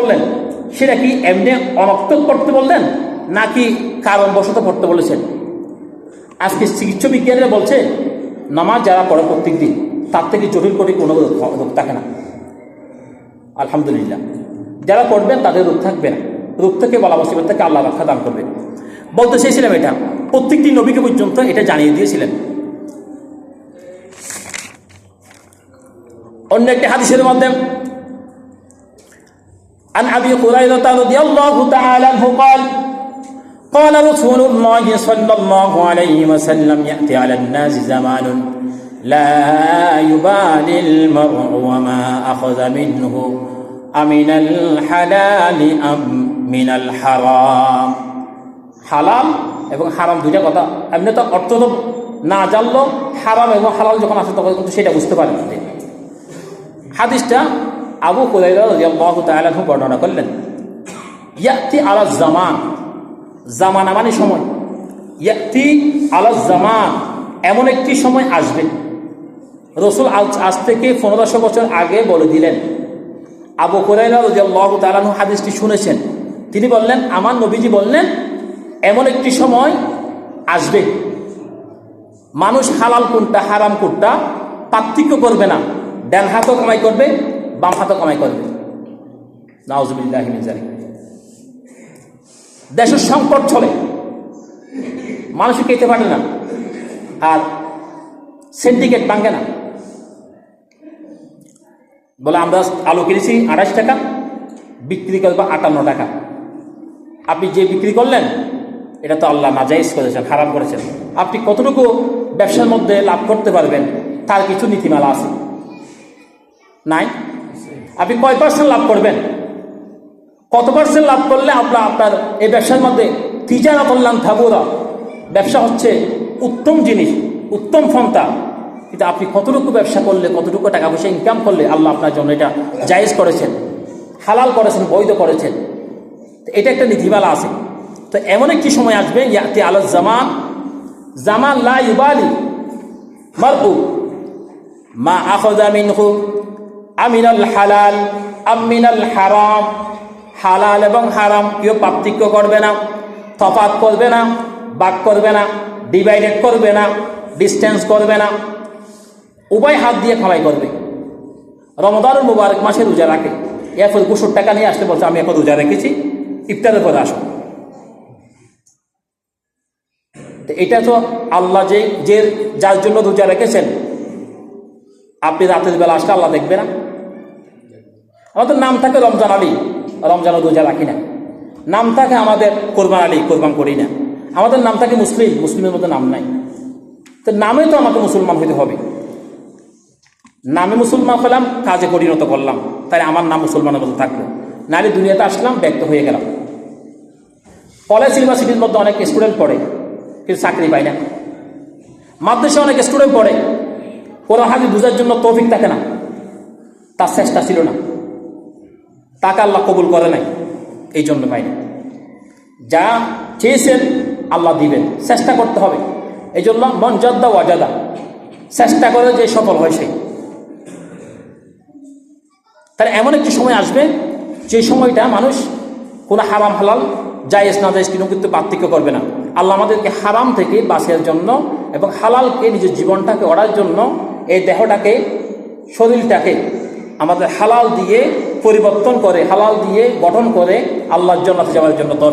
বললেন সেটা কি এমনি অনর্থক করতে বললেন, নাকি কারণবশত পড়তে বলেছেন? আজকে চিকিৎসা বিজ্ঞানীরা বলছে, নামাজ যারা পড়ে প্রত্যেক দিন, তার থেকে জটিল করে কোনো রোগ থাকে না। আলহামদুলিল্লাহ। যারা পড়বেন তাদের রোগ থাকবে না। রোগ থেকে বলা মুসিবত থেকে আল্লাহ রক্ষা দান করবে। বলতে চেয়েছিলাম এটা। প্রত্যেকটি নবীকে পর্যন্ত এটা জানিয়ে দিয়েছিলেন। অন্য একটি হাদিসের মধ্যে عن أبي هريرة رضي الله تعالى عنه قال قال رسول الله صلى الله عليه وسلم يأتي على الناس زمان لا يبالي المرء وما أخذ منه أمن الحلال أم من الحرام হালাল এবং হারাম দুইটা কথা এমনি তো অর্থ তো না জানলো হারাম এবং হালাল যখন আসে তখন কিন্তু সেটা বুঝতে পারেন না হাদিসটা আবু তাআলা বর্ণনা করলেন, ইয়াতি আলা জামান জামানা মানে সময়। ইয়াতি আলা জামান এমন একটি সময় আসবে। রসুল আজ থেকে পনেরোশো বছর আগে বলে দিলেন। আবু রাদিয়াল্লাহু তাআলা হাদিসটি শুনেছেন। তিনি বললেন, আমার নবীজি বললেন, এমন একটি সময় আসবে। মানুষ হালাল কোনটা, হারাম কোনটা, পার্থক্য করবে না। ডান হাতও কামাই করবে বাম হাতও কামাই করবে। নাউজুবিল্লাহ জানি দেশের সংকট চলে। মানুষ খেতে পারে না। আর সিন্ডিকেট ভাঙে না। বলে আমরা আলু কিনেছি আঠাশ টাকা, বিক্রি করব আটান্ন টাকা। আপনি যে বিক্রি করলেন, এটা তো আল্লাহ নাজাইজ করেছেন, হারাম করেছেন। আপনি কতটুকু ব্যবসার মধ্যে লাভ করতে পারবেন, তার কিছু নীতিমালা আছে। নাই? আপনি কয় পার্সেন্ট লাভ করবেন? কত পার্সেন্ট লাভ করলে আপনার আপনার এই ব্যবসার মধ্যে তিজারা করলাম থাবুরা ব্যবসা হচ্ছে উত্তম জিনিস, উত্তম ফন্তা কিন্তু আপনি কতটুকু ব্যবসা করলে, কতটুকু টাকা পয়সা ইনকাম করলে আল্লাহ আপনার জন্য এটা জায়েজ করেছেন, হালাল করেছেন, বৈধ করেছেন। এটা একটা নীতিমালা আছে। তো এমন একটি সময় আসবে, ইয়াতি আল জামান জামান লা ইউবালি মারউ, মা আখযা মিনহু আমিনাল হালাল, আমিনাল হারাম। হালাল এবং হারাম কেউ পার্থক্য করবে না তফাত করবে না, বাক করবে না ডিভাইডেড করবে না ডিস্টেন্স করবে না। উভয় হাত দিয়ে খামাই করবে। রমদানুল মুবারক মাসে রোজা রাখে। এরপর দুশো টাকা নিয়ে আসতে বলছে, আমি এখন রোজা রেখেছি ইফতারের পরে আসো। এটা তো আল্লাহ যে যে যার জন্য রোজা রেখেছেন আপনি রাতের বেলা আসলে আল্লাহ দেখবে না? আমাদের নাম থাকে রমজান আলী। রমজান রোজা রাখি না। নাম থাকে আমাদের কোরবান আলী, কোরবান করি না। আমাদের নাম থাকে মুসলিম। মুসলিমের মধ্যে নাম নাই। তো নামে তো আমাকে মুসলমান হইতে হবে। নামে মুসলমান হলাম, কাজে পরিণত করলাম। তাই আমার নাম মুসলমানের মধ্যে থাকল। নাহলে দুনিয়াতে আসলাম, ব্যক্ত হয়ে গেলাম। কলেজ, ইউনিভার্সিটির মধ্যে অনেক স্টুডেন্ট পড়ে, কিন্তু চাকরি পায় না। মাদ্রাসা অনেক স্টুডেন্ট পড়ে। কোরআন হাদিস বোঝার জন্য তৌফিক থাকে না। তার চেষ্টা ছিল না। তাকে আল্লাহ কবুল করে নাই। এই জন্য পাইনি যা চেয়েছেন আল্লাহ দিবেন। চেষ্টা করতে হবে। এই জন্য মন যদ্দা ওয়াজাদা চেষ্টা করে যে সফল হয় সেই তাহলে এমন একটি সময় আসবে, যে সময়টা মানুষ কোনো হারাম হালাল, জায়েজ না জায়েজ কিন্তু কিন্তু পার্থক্য করবে না। আল্লাহ আমাদেরকে হারাম থেকে বাঁচার জন্য এবং হালালকে নিজের জীবনটাকে অড়ার জন্য এই দেহটাকে, শরীরটাকে আমাদের হালাল দিয়ে পরিবর্তন করে, হালাল দিয়ে গঠন করে আল্লাহর জন্য যাওয়ার জন্য